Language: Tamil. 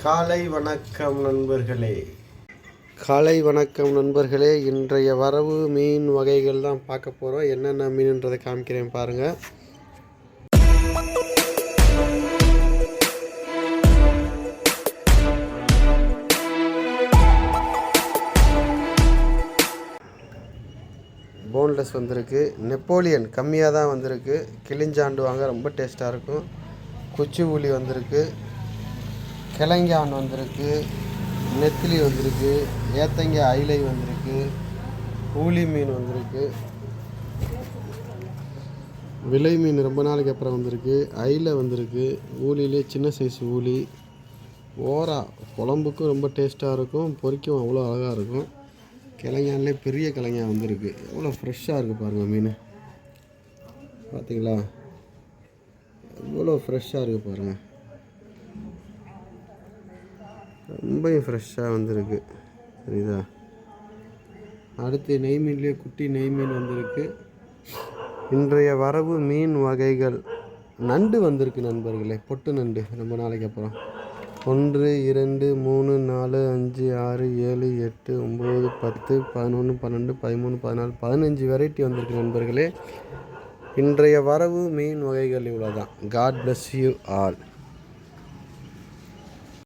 காலை வணக்கம் நண்பர்களே. காலை வணக்கம் நண்பர்களே இன்றைய வரவு மீன் வகைகள் தான் பார்க்க போகிறோம் என்னென்ன மீனுன்றதை காமிக்கிறேன் பாருங்கள் போன்லெஸ் வந்திருக்கு. நெப்போலியன் கம்மியாக தான் வந்திருக்கு. கிளிஞ்சாண்டு வாங்க ரொம்ப டேஸ்ட்டாக இருக்கும். குச்சி ஊலி வந்திருக்கு. கிழங்கான் வந்திருக்கு நெத்திலி வந்திருக்கு ஏத்தங்க ஐலை வந்திருக்கு ஊலி மீன் வந்திருக்கு. விலை மீன் ரொம்ப நாளைக்கு அப்புறம் வந்திருக்கு. ஐல வந்திருக்கு. ஊலிலே சின்ன சைஸ் ஊலி. ஓரா குழம்புக்கும் ரொம்ப டேஸ்ட்டாக இருக்கும் பொறிக்கும் அவ்வளோ அழகாக இருக்கும். கிழங்கான்லே பெரிய கிழங்கா வந்திருக்கு. எவ்வளோ ஃப்ரெஷ்ஷாக இருக்குது பாருங்கள் மீன். பார்த்தீங்களா எவ்வளோ ஃப்ரெஷ்ஷாக இருக்குது பாருங்கள் ரொம்பவும் ஃப்ரெஷ்ஷாக வந்திருக்கு. சரிதா? அடுத்து நெய் மீன்லேயே குட்டி நெய் மீன் வந்திருக்கு. இன்றைய வரவு மீன் வகைகள். நண்டு வந்திருக்கு நண்பர்களே பொட்டு நண்டு. ரொம்ப நாளைக்கு அப்புறம். ஒன்று இரண்டு மூணு நாலு அஞ்சு ஆறு ஏழு எட்டு ஒம்பது பத்து பதினொன்று பன்னெண்டு பதிமூணு பதினாலு பதினஞ்சு வெரைட்டி வந்திருக்கு நண்பர்களே. இன்றைய வரவு மீன் வகைகள் இவ்வளோ தான் காட் பிளஸ் யூ ஆல்